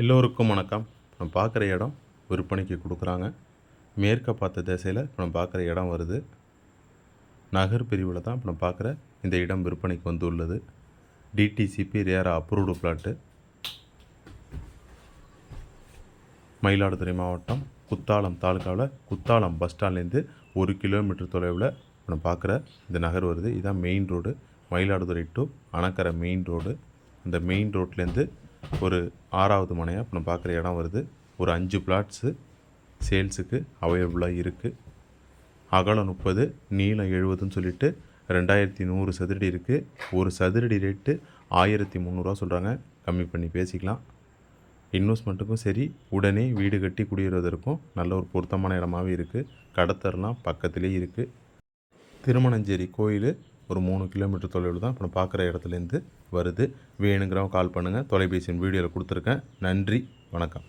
எல்லோருக்கும் வணக்கம். நம்ம பார்க்குற இடம் விற்பனைக்கு கொடுக்குறாங்க. மேற்க பார்த்த திசையில் இப்போ நம்ம பார்க்குற இடம் வருது. நகர் பிரிவில் தான் இப்போ நம்ம பார்க்குற இந்த இடம் விற்பனைக்கு வந்து உள்ளது டிடிசிபி ரேரா அப்ரூவ்டு பிளாட்டு மயிலாடுதுறை மாவட்டம் குத்தாலம் தாலுக்காவில் குத்தாலம் பஸ் ஸ்டாண்ட்லேருந்து ஒரு கிலோமீட்டர் தொலைவில் இப்போ நம்ம பார்க்குற இந்த நகர் வருது. இதுதான் main road Mayiladuthurai to Anakkarai main road அந்த மெயின் ரோட்லேருந்து ஒரு ஆறாவது மனையாக இப்போ நம்ம பார்க்குற இடம் வருது. ஒரு அஞ்சு பிளாட்ஸு சேல்ஸுக்கு அவைலபிளாக இருக்குது அகலம் முப்பது நீளம் எழுபதுன்னு சொல்லிட்டு ரெண்டாயிரத்தி நூறு சதுரடி இருக்குது ஒரு சதுரடி ரேட்டு ஆயிரத்தி முந்நூறுரூவா சொல்கிறாங்க கம்மி பண்ணி பேசிக்கலாம். இன்வெஸ்ட்மெண்ட்டுக்கும் சரி உடனே வீடு கட்டி குடியேறுவதற்கும் நல்ல ஒரு பொருத்தமான இடமாவே இருக்குது கடத்தரெலாம் பக்கத்துலேயே இருக்குது திருமணஞ்சேரி கோயில் ஒரு மூணு கிலோமீட்டர் தொலைவில் தான் இப்போ நான் பார்க்குற இடத்துலேருந்து வருது. வேணுங்கிறவங்க கால் பண்ணுங்கள் தொலைபேசியின் வீடியோவில் கொடுத்துருக்கேன். நன்றி. வணக்கம்.